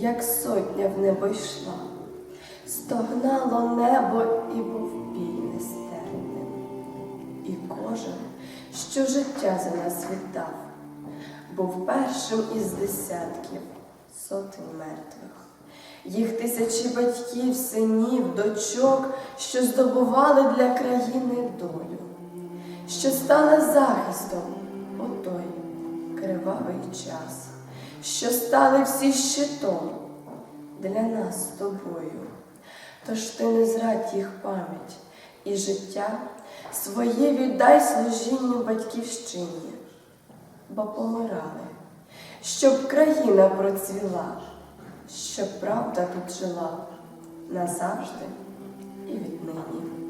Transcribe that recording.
як сотня в небо йшла. Стогнало небо і був бій нестерпним. І кожен, що життя за нас віддав, був першим із десятків сотень мертвих. Їх тисячі батьків, синів, дочок, що здобували для країни долю, що стали захистом у той кривавий час, що стали всі щитом для нас з тобою. Тож ти не зрадь їх пам'ять і життя своє віддай служінню батьківщині, бо помирали, щоб країна процвіла, щоб правда тут жила назавжди і віднині.